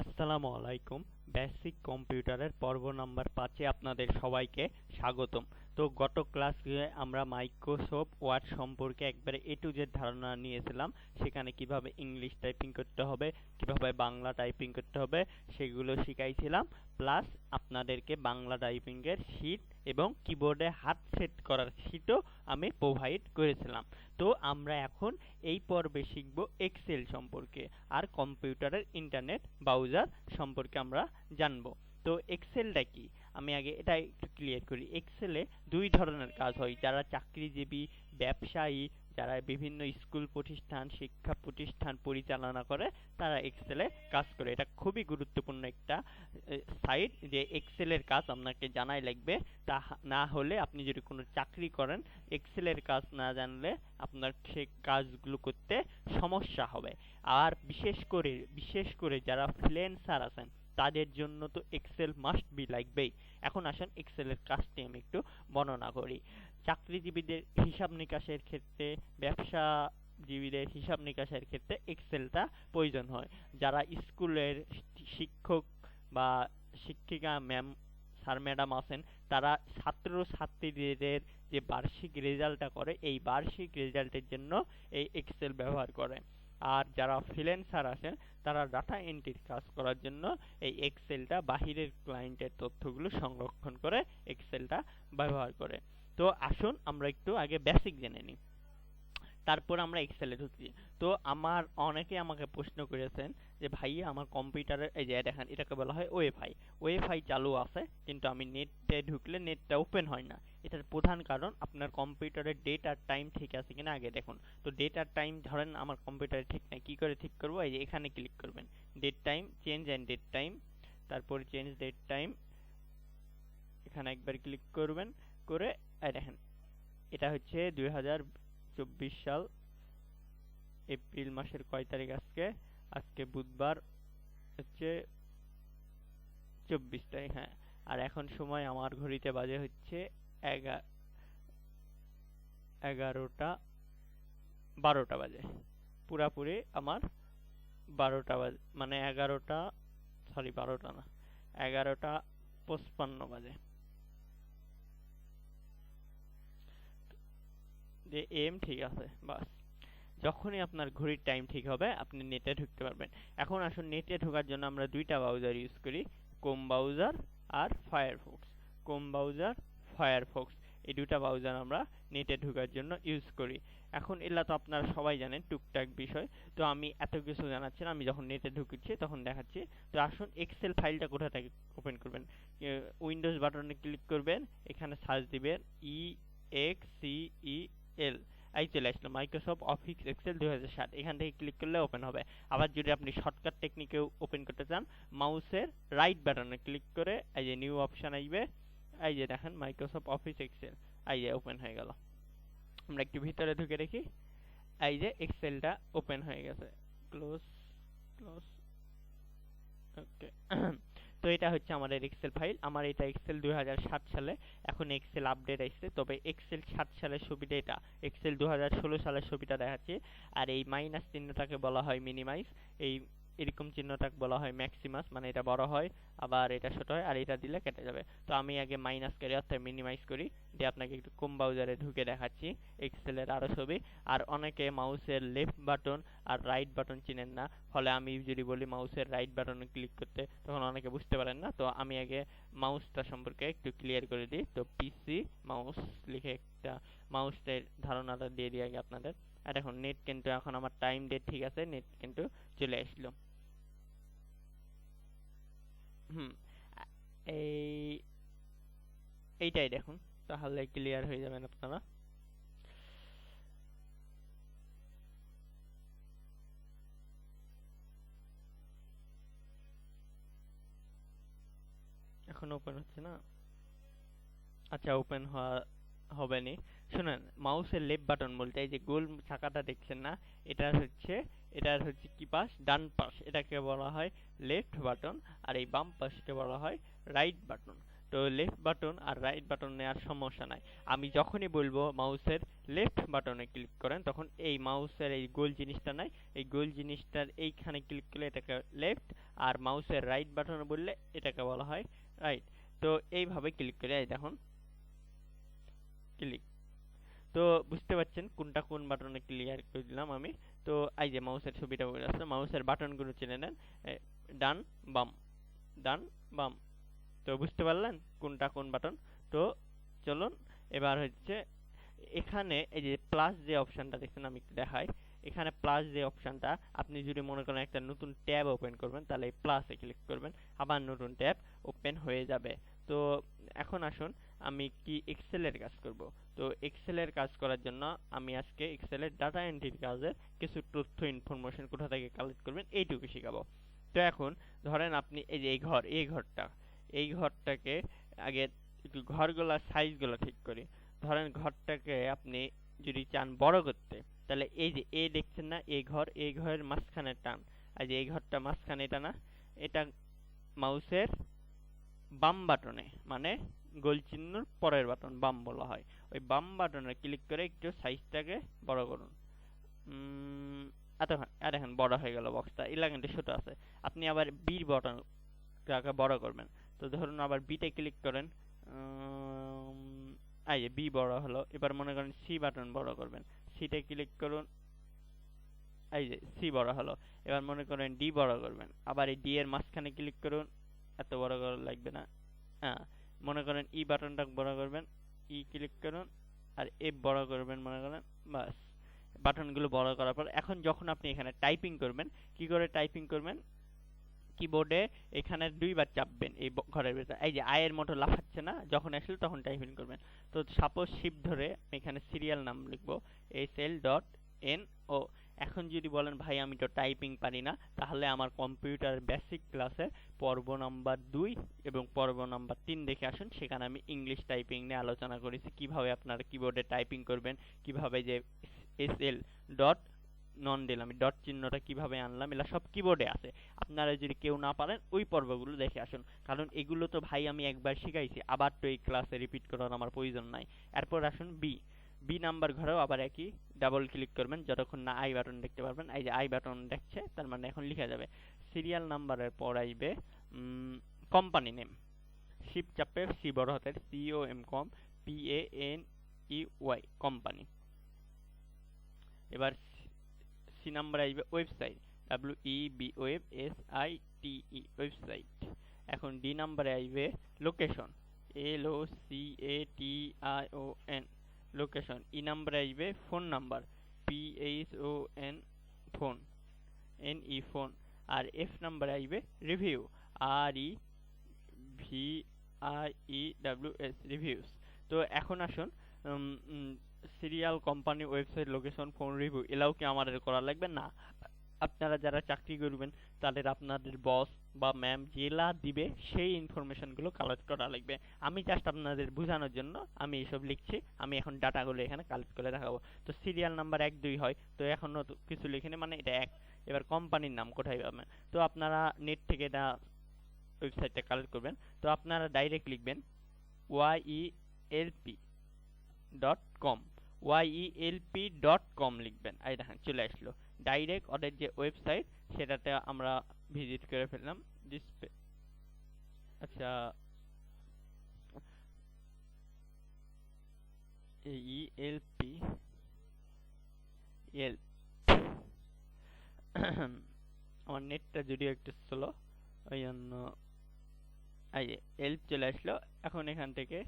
আসসালামু আলাইকুম। বেসিক কম্পিউটারের পর্ব নাম্বার পাঁচে আপনাদের সবাইকে স্বাগতম। তো গত ক্লাসে আমরা মাইক্রোসফট ওয়ার্ড সম্পর্কে একবারে এ টু জেড ধারণা নিয়েছিলাম। সেখানে কীভাবে ইংলিশ টাইপিং করতে হবে, কীভাবে বাংলা টাইপিং করতে হবে, সেগুলো শিখাইছিলাম। প্লাস আপনাদেরকে বাংলা টাইপিংয়ের শীট এবং কিবোর্ডে হাত সেট করার শীটও আমি প্রোভাইড করেছিলাম। তো আমরা এখন এই পর্বে শিখব এক্সেল সম্পর্কে আর কম্পিউটারের ইন্টারনেট ব্রাউজার সম্পর্কে আমরা জানব। তো এক্সেলটা কি? আমি আগে এটা একটু ক্লিয়ার করি। এক্সেলে দুই ধরনের কাজ হয়। যারা চাকরিজীবী ব্যবসায়ী যারা বিভিন্ন স্কুল প্রতিষ্ঠান, শিক্ষা প্রতিষ্ঠান পরিচালনা করে, তারা এক্সেলে কাজ করে। এটা খুবই গুরুত্বপূর্ণ একটা সাইট যে এক্সেলের কাজ আপনাকে জানাই লাগবে। তা না হলে আপনি যদি কোনো চাকরি করেন এক্সেলের কাজ না জানলে আপনার সেই কাজগুলো করতে সমস্যা হবে। আর বিশেষ করে বিশেষ করে যারা ফ্রিল্যান্সার আছেন তাদের জন্য তো এক্সেল মাস্ট বি লাগবেই। এখন আসেন এক্সেলের কাজটি আমি একটু বর্ণনা করি। চাকরিজীবীদের হিসাব নিকাশের ক্ষেত্রে, ব্যবসাজীবীদের হিসাব নিকাশের ক্ষেত্রে এক্সেলটা প্রয়োজন হয়। যারা স্কুলের শিক্ষক বা শিক্ষিকা ম্যাম, স্যার, ম্যাডাম আছেন, তারা ছাত্র ছাত্রীদের যে বার্ষিক রেজাল্টটা করে, এই বার্ষিক রেজাল্টের জন্য এই এক্সেল ব্যবহার করে। আর যারা ফ্রিল্যান্সার আছেন, তারা ডাটা এন্ট্রির কাজ করার জন্য এই এক্সেলটা বাহিরের ক্লায়েন্টের তথ্যগুলো সংরক্ষণ করে এক্সেলটা ব্যবহার করে। তো আসুন আমরা একটু আগে বেসিক জেনে নিই। তারপর আমরা এক্সেলে ঢুকছি। তো আমার অনেকে আমাকে প্রশ্ন করেছেন যে, ভাইয়া, আমার কম্পিউটারে এই যে, দেখেন, এটাকে বলা হয় ওয়েফাই। ওয়েফাই চালু আছে, কিন্তু আমি নেটে ঢুকলে নেটটা ওপেন হয় না। এটার প্রধান কারণ, আপনার কম্পিউটারের ডেট আর টাইম ঠিক আছে কিনা? আগে দেখুন। তো ডেট আর টাইম ধরেন, আমার কম্পিউটারে ঠিক নাই, কি করে ঠিক করব? এই যে, এখানে ক্লিক করবেন। Date time change and date time তারপর চেঞ্জ ডেট টাইম এখানে একবার ক্লিক করবেন, করে দেখেন, এটা হচ্ছে দুই হাজার চব্বিশ সাল, এপ্রিল মাসের কয় তারিখ আজকে? আজকে বুধবার, হচ্ছে চব্বিশ তারিখ হ্যাঁ। আর এখন সময় আমার ঘড়িতে বাজে হচ্ছে এগারোটা, বারোটা বাজে। পুরাপুরি আমার বারোটা বাজে মানে এগারোটা সরি বারোটা না, এগারোটা পঁচপান্ন বাজে। যে এম ঠিক আছে, বাস। যখনই আপনার ঘড়ির টাইম ঠিক হবে, আপনি নেটে ঢুকতে পারবেন। এখন আসুন নেটে ঢোকার জন্য আমরা দুইটা ব্রাউজার ইউজ করি কোম ব্রাউজার আর ফায়ারফক্স কোম ব্রাউজার ফায়ারফক্স এই দুটা ব্রাউজার আমরা নেটে ঢোকার জন্য ইউজ করি। এখন এলা তো আপনারা সবাই জানেন, টুকটাক বিষয়। তো আমি এত কিছু জানাচ্ছি না, আমি যখন নেটে ঢুকছি তখন দেখাচ্ছি। তো আসুন এক্সেল ফাইলটা কোথা থেকে ওপেন করবেন? উইন্ডোজ বাটনে ক্লিক করবেন, এখানে সার্চ দিবেন ই এক্স সি ই এল এই চলে আসলো মাইক্রোসফট অফিস এক্সেল দুই হাজার সাত এখান থেকে ক্লিক করলে ওপেন হবে। আবার যদি আপনি শর্টকাট টেকনিকে ওপেন করতে চান মাউসের রাইট বাটনে ক্লিক করে এই যে নিউ অপশন আসবে। এই যে দেখেন মাইক্রোসফট অফিস এক্সেল এই যে ওপেন হয়ে গেল। আমরা একটু ভিতরে ঢুকে দেখি। এই যে এক্সেলটা ওপেন হয়ে গেছে। ক্লোজ ক্লোজ ওকে তো এটা হচ্ছে আমাদের এক্সেল ফাইল আমার এটা এক্সেল দু হাজার সাত সালে, এখন এক্সেল আপডেট আসছে তবে এক্সেল সাত সালের ছবিটা এটা। এক্সেল দু সালের ছবিটা দেখাচ্ছে। আর এই মাইনাস চিহ্নটাকে বলা হয় মিনিমাইজ এই এরকম চিহ্নটাকে বলা হয় ম্যাক্সিমাস মানে এটা বড় হয়, আবার এটা ছোট হয়, আর এটা দিলে কেটে যাবে। তো আমি আগে মাইনাস করি, অর্থাৎ মিনিমাইজ করি, দিয়ে আপনাকে একটু কম ব্রাউজারে ঢুকে দেখাচ্ছি এক্সেলের আরও ছবি। আর অনেকে মাউসের লেফট বাটন আর রাইট বাটন চিনেন না, ফলে আমি যদি বলি মাউসের রাইট বাটনে ক্লিক করতে, তখন অনেকে বুঝতে পারেন না। তো আমি আগে মাউসটা সম্পর্কে একটু ক্লিয়ার করে দিই। তো পিসি মাউস লিখে একটা মাউসের ধারণাটা দিয়ে দিই আগে আপনাদের। আর এখন নেট কিন্তু এখন আমার টাইম ডেট ঠিক আছে নেট কিন্তু চলে আসলো। হুম, এই, এইটাই দেখুন, তাহলে ক্লিয়ার হয়ে যাবেন আপনারা। এখন ওপেন হচ্ছে না? আচ্ছা ওপেন হওয়া হবে নি। শুনেন মাউসের লেফট বাটন বলতে এই যে গোল চাকাটা দেখছেন না এটা হচ্ছে, এটার হচ্ছে কি পাশ? ডান পাশ। এটাকে বলা হয় লেফট বাটন আর এই বাম পাশকে বলা হয় রাইট বাটন তো লেফট বাটন আর রাইট বাটন নেওয়ার সমস্যা নাই। আমি যখনই বলব মাউসের লেফট বাটনে ক্লিক করেন, তখন এই মাউসের এই গোল জিনিসটা নাই। এই গোল জিনিসটার এইখানে ক্লিক করলে এটাকে লেফট আর মাউসের রাইট বাটনে বললে এটাকে বলা হয় রাইট তো এইভাবে ক্লিক করে দেখুন ক্লিক তো বুঝতে পারছেন কোনটা কোন বাটনে ক্লিয়ার করে দিলাম আমি। তো এই যে মাউসের ছবিটা বলে আসছে মাউসের বাটনগুলো চিনে নেন। ডান, বাম ডান, বাম। তো বুঝতে পারলেন কোনটা কোন বাটন তো চলুন, এবার হচ্ছে এখানে এই যে প্লাস যে অপশনটা দেখছেন আমি দেখাই। এখানে প্লাস যে অপশনটা আপনি যদি মনে করেন একটা নতুন ট্যাব ওপেন করবেন, তাহলে এই প্লাসে ক্লিক করবেন। আবার নতুন ট্যাব ওপেন হয়ে যাবে। তো এখন আসুন আমি কি এক্সেলের কাজ করব? তো এক্সেলের কাজ করার জন্য আমি আজকে এক্সেলের ডাটা এন্ট্রির কাজের কিছু তথ্য ইনফরমেশন কোথা থেকে কালেক্ট করবেন এইটুকু শেখাবো। তো এখন ধরেন আপনি এই যে এই ঘর, এই ঘরটা, এই ঘরটাকে আগে একটু ঘরগুলোর সাইজগুলো ঠিক করি। ধরেন ঘরটাকে আপনি যদি চান বড় করতে, তাহলে এই যে এ দেখছেন না, এই ঘর, এই ঘরের মাঝখানে টান। আর যে এই ঘরটা মাঝখানে এটা না, এটা মাউসের বাম বাটনে মানে গোল চিহ্নর পরের বাটন, বাম বলা হয়। ওই বাম বাটনে ক্লিক করে একটু সাইজটাকে বড় করুন। এতক্ষণ আর এখন বড় হয়ে গেল বক্সটা এলা কিন্তু ছোট আছে। আপনি আবার বি বাটনটাকে বড় করবেন। তো ধরুন আবার বিতে ক্লিক করেন। এই যে বি বড় হলো। এবার মনে করেন সি বাটন বড় করবেন। সিতে ক্লিক করুন। এই যে সি বড় হলো। এবার মনে করেন ডি বড় করবেন। আবার এই ডি এর মাঝখানে ক্লিক করুন। এত বড় করা লাগবে না। হ্যাঁ। মনে করেন ই বাটনটা বড় করবেন ই ক্লিক করুন, আর এফ বড় করবেন মনে করেন, বাস। বাটনগুলো বড় করার পর এখন যখন আপনি এখানে টাইপিং করবেন, কি করে টাইপিং করবেন? কিবোর্ডে এখানে দুইবার চাপবেন এই ঘরের ভেতরে। এই যে আয়ের মতো লাফাচ্ছে না, যখন আসলে তখন টাইপিং করবেন। তো সাপোজ শিপ ধরে এখানে সিরিয়াল নাম লিখব S L dot N O এখন যদি বলেন, ভাই, আমি তো টাইপিং পারি না, তাহলে আমার কম্পিউটার বেসিক ক্লাসে পর্ব নাম্বার দুই এবং পর্ব নাম্বার তিন দেখে আসুন। সেখানে আমি ইংলিশ টাইপিং নিয়ে আলোচনা করেছি। কীভাবে আপনারা কিবোর্ডে টাইপিং করবেন, কীভাবে যে এস এল ডট নন দিলাম ডট চিহ্নটা কীভাবে আনলাম, এগুলো সব কিবোর্ডে আছে। আপনারা যদি কেউ না পারেন, ওই পর্বগুলো দেখে আসুন। কারণ এগুলো তো ভাই, আমি একবার শিখাইছি, আবার তো এই ক্লাসে রিপিট করার আমার প্রয়োজন নাই। এরপর আসুন বি বি নাম্বার ঘরেও আবার একই ডাবল ক্লিক করবেন, যতক্ষণ না আই বাটন দেখতে পারবেন। এই যে আই বাটন দেখছে, তার মানে এখন লিখা যাবে। সিরিয়াল নাম্বারের পর আইবে কোম্পানি নেম শিপ চাপে সি বড় হাতের C O M com P A N E Y company এবার সি নাম্বারে আসবে website W E B web S I T E website এখন ডি নাম্বারে আসবে location L O C A T I O N location, E নাম্বারে আসবে, phone number P H O N phone N E phone, আর F নাম্বারে আসবে review R E V I E W S reviews তো এখন আসুন serial company website location phone review allow কি আমাদের করা লাগবে? না। আপনারা যারা চাকরি করবেন, তাদের আপনাদের বস বা ম্যাম জেলা দিবে, সেই ইনফরমেশনগুলো কালেক্ট করা লাগবে। আমি জাস্ট আপনাদের বোঝানোর জন্য আমি এসব লিখছি। আমি এখন ডাটাগুলো এখানে কালেক্ট করে দেখাবো। তো সিরিয়াল নাম্বার এক, দুই হয়। তো এখনও কিছু লিখিনি মানে এটা এক। এবার কোম্পানির নাম কোথায় পাবেন? তো আপনারা নেট থেকে এটা ওয়েবসাইটটা কালেক্ট করবেন। তো আপনারা ডাইরেক্ট লিখবেন Y E L P dot com Y E L P dot com লিখবেন। এই দেখেন, চলে আসলো। ডাইরেক্ট ওদের যে ওয়েবসাইট সেটাতে আমরা ভিজিট করে ফেললাম। ডিসপ্লে আচ্ছা। ইএলপি এল আমার নেটটা যদিও একটু স্লো ওই জন্য এই এলপ চলে আসলো। এখন এখান থেকে